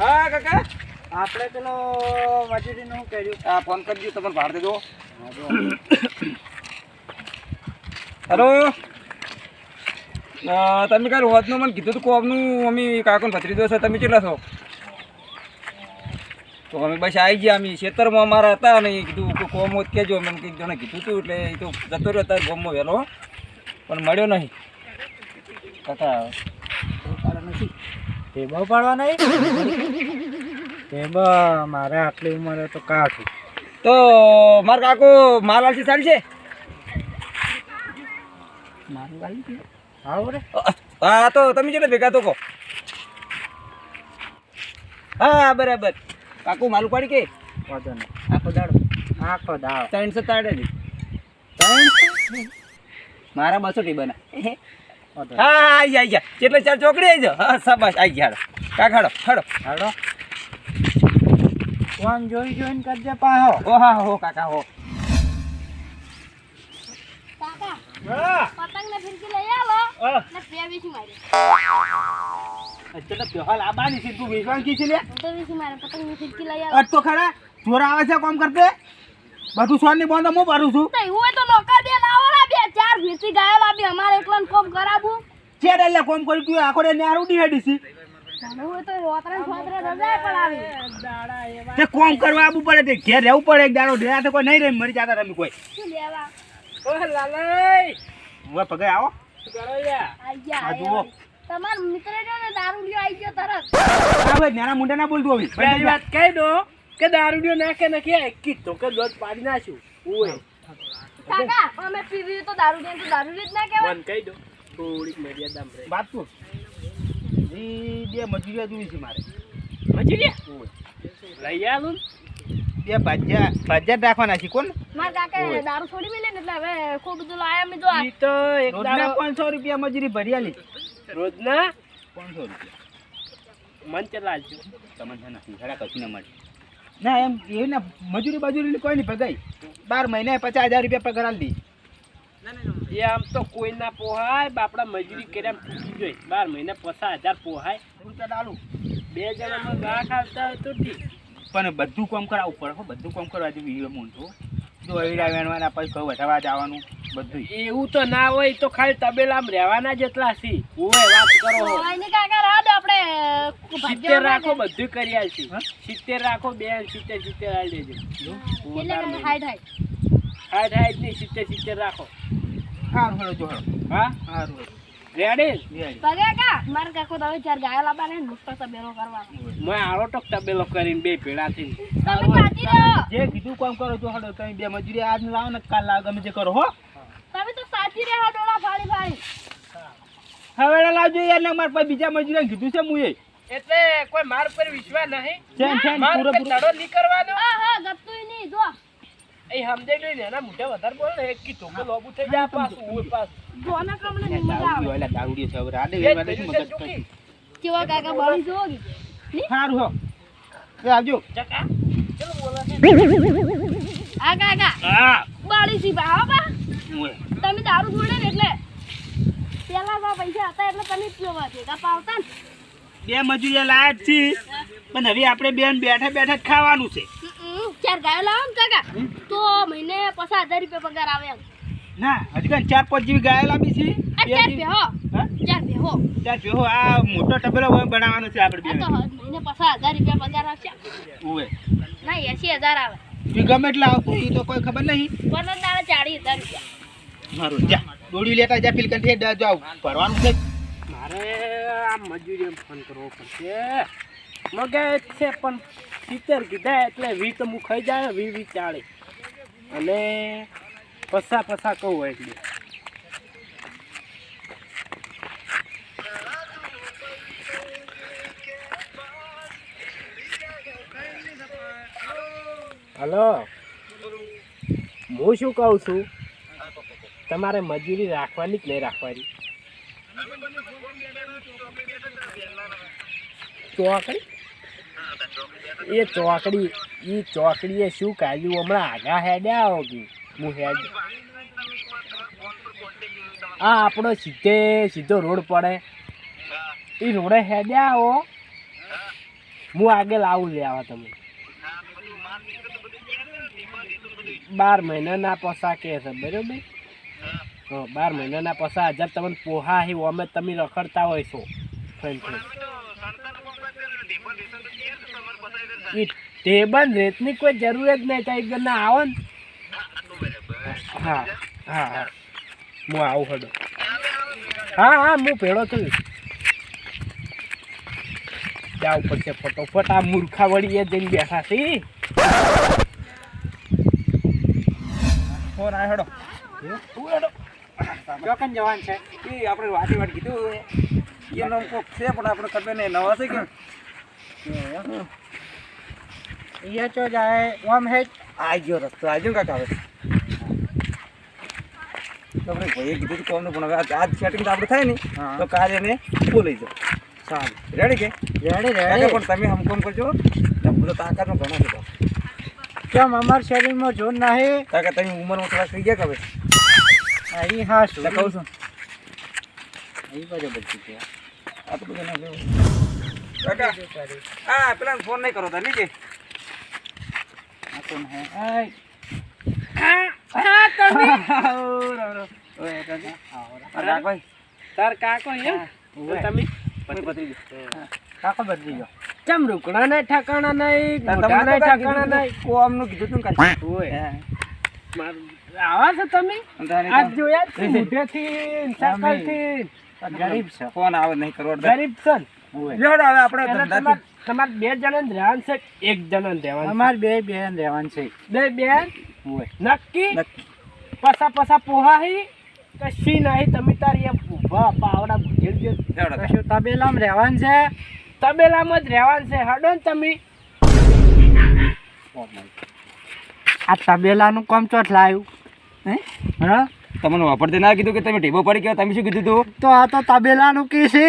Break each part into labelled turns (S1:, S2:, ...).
S1: હા, કાકા.
S2: આપણે પેલો મજૂરીનું શું કર્યું
S1: આ ફોન કરજો, તમને ભાડ દેજો. હેલો. તમે કાંઈ રોજનું મને કીધું હતું કોમનું, અમે કાકોને ભત્રીજો છો, તમે કેટલા છો? તો અમે બસ આવી ગયા, અમે ખેતરમાં અમારા હતા અને કીધું કે કોમ હોત કહેજો મને કંઈક જણે કીધું હતું એટલે એ તો જતો રહ્યો, તાર ગોમમાં વહેલો. પણ મળ્યો નહીં. કાકા
S2: ટેબા પાડવા નહીં? ટેબા મારે આટલી ઉંમરે તો કાઠું
S1: તો મારા કાકો માલાલથી સારી છે.
S2: આવો રે.
S1: હા તો તમે જેટલા ભેગા તો કહો. હા બરાબર. કાકુ માલું પાડી કે?
S2: વાંધો નહીં.
S1: આખો દાડો.
S2: આખો દાવ
S1: ત્રણસો તાડે મારા બસો ટીબાના. હા હા આઈ જા આઈ ગયા જેટલે ચાર ચોકડી આવી જાઓ હા શાબાશ. આઈ ગયા કા ખાડો ખાડો
S2: ખાડો ફોન જોઈ જોઈને કરજે પાહો.
S1: ઓ હા હો કાકા હો.
S3: કાકા
S2: હા.
S3: પતંગ ને ફિરકી લઈ આવો.
S2: હા
S3: ને બે વીસી મારી
S1: એટલે પહેલ છે તું વેચવાનું કી છે લે.
S3: હું તો મારે પતંગની ફિરકી લઈ આવો.
S1: અટ તો ખરા. ચોર આવે છે કોમ કરતે? બધું સોનની બંધ હું ભરું છું.
S3: તો એવું તો નોકર બે ચાર ફિરકી અમારે એકલાને કોમ કરાવું
S1: છે એટલે કોમ કરી તું આખો ને નેહાર ઉડી
S3: હેડીસી આવી
S1: કોમ કરવા આવવું પડે તે ઘેર રહેવું પડે એક દાડો ઢેરા તો કોઈ નહીં રહી મરી જતા તમે કોઈ.
S3: શું લેવા?
S1: હવે પગે આવો.
S3: ગયા
S1: જુઓ.
S3: તમારો મિત્ર ને દારૂ લ્યો આઈ ગયો તરત.
S1: હા ભાઈ નાના મુંડા ના બોલતું હવે.
S4: પહેલી વાત કહી દો કે દારૂડિયો નાખે નાખી એકી તો કે દોધ પાડી નાખ્યું. ઓય
S3: કાકા અમે પીવી તો દારૂ દે તો દારૂ જ ના કહેવાય.
S4: મન કહી દો. થોડીક
S1: વાત તું ઈ બે મજૂરિયા જોઈ છે મારે.
S4: મજી લઈ આલું
S1: બે ભાજ્યા ભાજ્યા જ રાખવાના છે કોણ?
S3: મારા કાકા દારૂ છોડી મેલે એટલે હવે ખૂબ બધું લાયા અમે જો
S4: ઈ તો એક દાડો
S1: રૂપિયા મજૂરી ભરી આલી
S4: રોજના?
S1: પાંચસો રૂપિયા.
S4: મન ચલાવજો.
S1: તમને છે ને ઘણા કશું ના મળે. ના, એમ એને મજૂરી બજૂરી કોઈ નહીં ભગાઈ બાર મહિને પચાસ હજાર રૂપિયા પગાર આલી
S4: એ આમ તો કોઈ ના પોહાય, બાપડા મજૂરી કર્યા તૂટી જોઈ બાર મહિને પચાસ હજાર પોહાય.
S1: રૂપિયા ડાલું.
S4: બે જણામાં ગા ખાવતા હોય તો ઠીક.
S1: પણ બધું કામ કરાવવું પડે હો, બધું કામ કરવા જેવું મોટું જો એડા વેણવાના પછી કહું વધારવા જવાનું. બધું
S4: એવું તો ના હોય તો ખાલી તબેલામાં રહેવાના જેટલા છે. ઓય વાત કરો.
S3: કાકા આપણે
S4: સિત્તેર રાખો બધું કરી આલશી
S1: હા?
S4: સિત્તેર રાખો બે સિત્તેર સિત્તેર આલી દેજો.
S3: Height height.
S4: હાઈટની સિત્તેર સિત્તેર રાખો.
S1: હા હેડો જો
S4: હા?
S1: સારું
S4: રેડી?
S1: રેડી.
S3: પગે કા મારા કાકો તો હવે ચાર ગાયો લાવવાને મોટો તબેલો કરવાનો
S4: મેં આળો ટક તબેલો કરીને બે ભેળા થઈને.
S3: તમે
S1: જે કીધું કામ કરો જો હેડો તમે બે મજૂરી આજ લાવો ને કાલ લાવો ગમે તે કરો હો
S3: તમે તો સાચી રહ્યા ડોળા ફાડી ફાડી.
S1: હવે લાવજો યાર ને મારા પાસે બીજા મજૂરી કીધું છે મુએ.
S4: એટલે કોઈ માર પર વિશ્વાસ નહીં.
S1: ચેન ચેન ને, પૂરો
S4: પૂરો તડો નહીં કરવાનો.
S3: હા હા ગપતુંય નહીં જો.
S4: એ સમજે નહીં એના મોઢે વધારે બોલે ને એક કે લોબુ થઈ જાય પાછું ઓય પાછું.
S3: જોના કમને નહીં મજા આવે.
S1: એટલે દારૂડિયો છે હવે રાડે
S4: એ છે
S1: મગજ પછી
S3: કેવા કાકા બળી જોગી
S1: સારું હો. એ આવજો.
S4: ચકા? ચલો બોલા છે.
S3: આ કાકા.
S1: હા.
S3: બાળી સી બા બા.
S1: મુએ
S3: તમે દારૂ જોડે ને એટલે પેલા પૈસા હતા એટલે તમે પીવા ભેગા પાવતા ને.
S1: બે મજૂરી લાયક છે. પણ હવે આપણે બેન બેઠા બેઠા જ ખાવાનું છે.
S3: ચાર ગાયો લાવો ને કાકા. તો મહિને પચાસ હજાર રૂપિયા પગાર આવે
S1: ના હજી કાંઈ ચાર પાંચ જેવી ગાયો લાવી છે?
S3: ચાર ભેહો? ચાર ભેહો.
S1: ચાર આ મોટો ટબેલો બનાવવાનો છે આપણે
S3: તો મહિને પચાસ હજાર રૂપિયા પગાર આવશે.
S1: ઓવે
S3: ના એસી હજાર આવે.
S1: ગમે એટલે આવતો એ તો કોઈ ખબર નહીં.
S3: પણ દાડે ચાળીસ હજાર.
S1: મારું. જા દોડી લેતા જાવ ભરવાનું છે.
S4: મારે આ મજૂરી ફોન કરવો પડશે. મગે છે પણ સિત્તેર કીધા એટલે વી તો હું જાય વી વી ચાળે અને પસા પસા કહું એટલે હલો. હું શું કહું છું? તમારે મજૂરી રાખવાની જ નહીં રાખવાની? ચોકડી? એ ચોકડી એ ચોકડીએ શું કાઢ્યું હમણાં આગા હેડ્યા આવો કે? હું હેડ આ આપણો સીધે, સીધો રોડ પડે. એ રોડે હેડ્યા આવો હું આગળ લાવું લે આવા તમે બાર મહિનાના પોસા કે છે, બરોબર? બાર મહિનાના પસા હજાર તમને પોહા હી અમે તમે રખડતા હોય છો. ફ્રેન્ડ ફ્રેન્ડ ઈ ટેબલ રેતની કોઈ જરૂર જ નહીં થાય એકદમ આવો ને. હા હા હા. હું આવું હડો. હા હા હું ભેળો છું જાવ પડશે ફટોફટ આ મૂર્ખા વળી એ જઈને બેઠા છે
S1: ફોન આવ્યો હેડો.
S2: ચોકન જવાનું છે.
S1: એ આપણે વાટી વાટ કીધું એનો કોક છે પણ આપણે ખબર નહીં નવા છે કે?
S2: એ ચો જાય ઓમ હે.
S1: આ ગયો રસ્તો આજુ કાકા હવે. તો આપણે ભાઈએ કીધું કોમનું પણ હવે આજ- સેટિંગ તો આપણે થાય ને
S2: હા.
S1: તો કાલે એને બોલી દો
S2: સારું.
S1: રેડી કે?
S2: રેડી રેડી
S1: પણ તમે હમકોમ કરજો. હું તો તાકાતમાં ઘણો છે.
S2: કેમ અમારા શરીરમાં જોર નહીં?
S1: કાકા તમે ઉંમરમાં થોડા થઈ ગયા કે
S2: અહીં હા શું?
S1: કહું છું.
S2: અહીં બધું બચી ગયા
S1: આ તો બધું ના હા પેલા ફોન નહીં કરો તા કે
S2: આ કોણ હે
S4: તાર કાકો એમ. તમે
S2: કાકો બદલી ગયો.
S4: ચમ રૂકણા નહીં ઠકાણા નહીં ઠકાણા નહીં?
S1: કોમનું કીધું તું કાંઈ. હોય.
S4: મારું આવા છો તમે? આજ જોયા છે
S2: ગરીબ છે.
S1: ફોન આવે નહીં
S4: ગરીબ છે.
S1: આપણે ધંધાથી.
S4: તમાર બે જણા રહેવાનું છે એક જણા રહેવાનું
S2: અમારે બે બેન રહેવાનું છે.
S4: બે બેન? નક્કી?
S1: પસા
S4: પસા પસા પોહાહી? કશી નહીં તમે તારી એમ ઊભા પાવડા ભૂજેલ
S2: કશું તબેલામાં રહેવાનું છે?
S4: તબેલામાં જ રહેવાનું છે હડો ને તમે.
S2: આ તબેલાનું કોમ ચોટ લાવ્યું
S1: હે?
S2: હા?
S1: તમને વાપરતે ના કીધું કે તમે ઢીબો પડી ગયો તમે શું કીધું તું?
S2: તો આ તો તબેલાનું કે છે.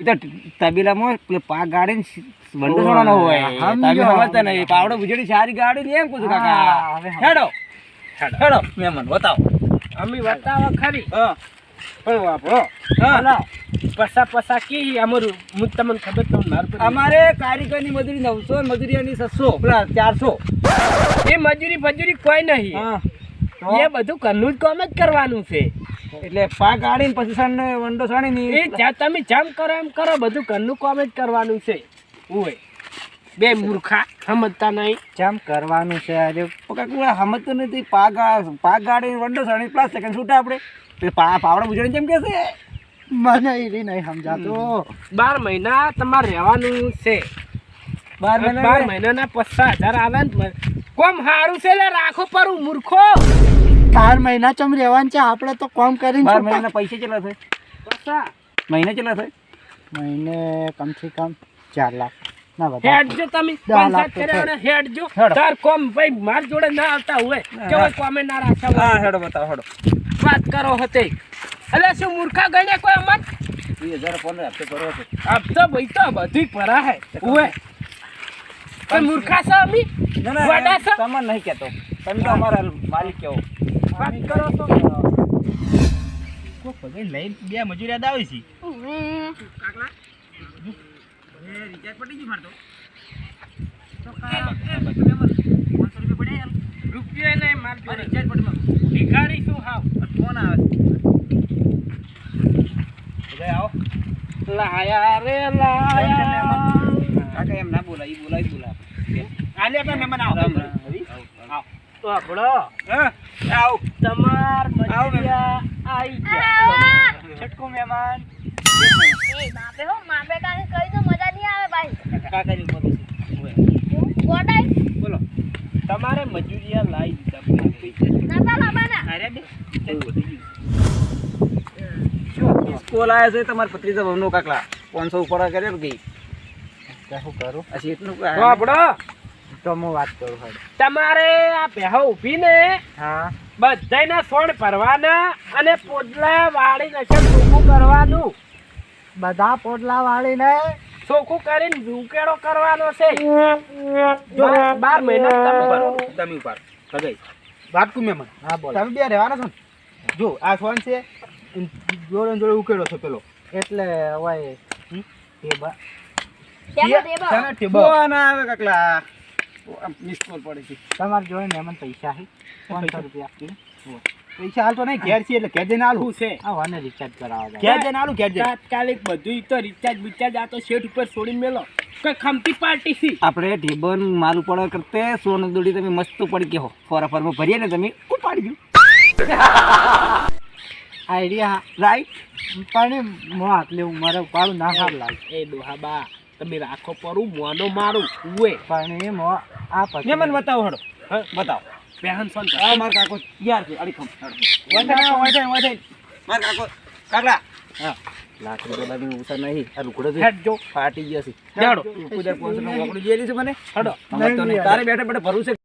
S1: એ તો તબેલામાં પેલો પાક ગાડીને વંડો સોનાનો હોય. તમે સમજતા નહીં. પાવડો બુજડી સારી ગાડી ને એમ કહું છું કાકા. હેડો. હેડો. મહેમાન બતાવો.
S4: અમે બતાવો ખરી.
S1: હા.
S4: પણ વાપરો.
S1: હા.
S4: પસા પસા કે અમારું હું તમને ખબર તમને
S1: અમારે કારીગરની મજૂરી નવસો મજૂરીની છસો પેલા ચારસો.
S4: એ મજૂરી મજૂરી કોઈ નહીં.
S1: હા.
S4: એ બધું ઘરનું જ કામ જ કરવાનું છે.
S1: એટલે પાક ગાડીને પછી સણ વંડો
S4: એ
S1: સાણીની
S4: જ્યાં તમે જેમ કરો એમ કરો બધું ઘરનું કામ જ કરવાનું છે. ઓય બે મૂર્ખા સમજતા નહીં.
S2: જેમ કરવાનું છે આજે
S1: કાકુ આ સમજતું નથી. પાક પાક ગાડી વંડો સાણી પ્લસ સેકન્ડ છૂટા આપણે. પાવડા ભૂજણી જેમ કે છે
S2: મને એ નહીં સમજાતો.
S4: બાર મહિના તમારે રહેવાનું છે.
S1: બાર મહિના બાર
S4: મહિનાના પચાસ હજાર આવે ને કોમ હારું છે લે રાખો પર મૂર્ખો.
S2: ચાર મહિના ચમ રહેવાનું છે આપણે તો કોમ કરીને
S1: બાર મહિના પૈસા કેટલા થાય?
S4: પસા?
S1: મહિના કેટલા થાય?
S2: મહિને કમથી કમ ચાર લાખ.
S4: હેડજો તમે કર્યા હેડજો. તાર કોમ ભાઈ માર જોડે ના આવતા હોય. કે કોમે ના રાખતા
S1: હા હેડો બતાવો હેડો.
S4: વાત કરો હતે. એટલે શું મૂર્ખા ગણે કોઈ અમર?
S1: વીસ હજાર પંદર હપ્તે કરો છો
S4: આપ ભાઈ તો બધી પરા હે. પણ મૂર્ખા છો અમી? વાડા છો?
S1: તમને નહીં કહેતો. તમે તો અમારા માલિક કેવો.
S4: વાત કરો તો
S1: કો પગે લઈ બે મજૂરી યાદ આવે છે.
S3: એ
S1: રિચાર્જ પડી ગયું મારતો
S4: રૂપિયા નહીં માર જોડે.
S1: રિચાર્જ પડી મારું
S4: ભિખારી શું હાવ
S1: ફોન આવે છે. આવો.
S4: લાયા રે લાયા.
S1: કાકા એમ ના બોલાય ઈ બોલાય બોલાય આલે આપણે મહેમાન આવો. આવો.
S4: તો આપણો
S1: હા? આવો.
S4: તમાર
S1: આવો મેમ.
S4: આઈ ગયા.
S2: છટકું મહેમાન.
S3: એ બાપે હો માપે કાંઈ કરી તો મજા નહીં આવે ભાઈ.
S1: કાકાની
S3: એવું ગોડાઈ
S1: બોલો.
S4: તમારે મજૂરિયા લાવી દીધા
S3: નતા લાવવાના
S1: અરે બે. શું? સ્કૂલ આવ્યા છે તમારા પત્રીજા ભાવનો કાકલા. પાંચસો ઉપર કર્યો કે
S2: તો કરું?
S1: આ શેઠનું
S4: તો
S2: તો હું વાત કરું હવે.
S4: તમારે આ પહે ઊભી ને
S2: હા.
S4: બધાયના સોણ ભરવાના અને પોટલા વાળી નશે ચોખ્ખું કરવાનું?
S2: બધા પોટલા વાળીને
S4: ચોખ્ખું કરીને ઉકેડો કરવાનો છે. બાર- મહિના તમે ભરો.
S1: તમે ઉપર
S2: હા બોલ.
S5: તમે બે રહેવાના છો જો આ સોન છે. જોડે જોડે ઉકેડો છે પેલો.
S2: એટલે હોય. એ
S1: આવે કાકલા. મિસ કોલ પડે છે.
S2: તમારે જોડે મહેમાન પૈસા છે. પાંચસો રૂપિયા
S5: પૈસા હાલ તો નહીં ઘેર છે એટલે ઘેર જઈને આલું
S4: છે.
S2: આ વાને રિચાર્જ કરાવવા
S5: ઘેર જઈને આલું ઘેર
S4: તાત્કાલિક બધું તો રિચાર્જ બિચાર્જ આ તો શેઠ ઉપર છોડી મેલો. કોઈ ખમતી પાર્ટી સી
S1: આપણે ઢીબન મારું પડે કરતે સોન દોડી તમે મસ્ત પડી ગયો ફોરા ફરમાં ભરીએ ને તમે ઉપાડી ગયું
S2: આઈડિયા
S1: રાઈટ
S2: પણ હું હાથ લેવું મારે પાડું ના હાર લાગે.
S4: એ ડોહાબા તમે રાખો પરું મોનો મારું ઉએ
S2: પણ એ મો આ પછી
S1: મને બતાવો હડો.
S4: હા?
S1: બતાવો.
S4: બેહન સોન
S1: આ માર કાકો યાર છે અડીખમ વાંધાય વાંધાય વાંધાય માર કાકો કાકડા. હા. લાખ રૂપિયા બી ઉસા નહીં. આ લુકડો છે.
S4: જો.
S1: ફાટી ગયા છે.
S4: દેડો.
S1: ઉપર પોસનો વકડું જેલી છે મને?
S4: હડો.
S1: તમે તો નહીં. તારે બેઠા બેઠે ભરું છે?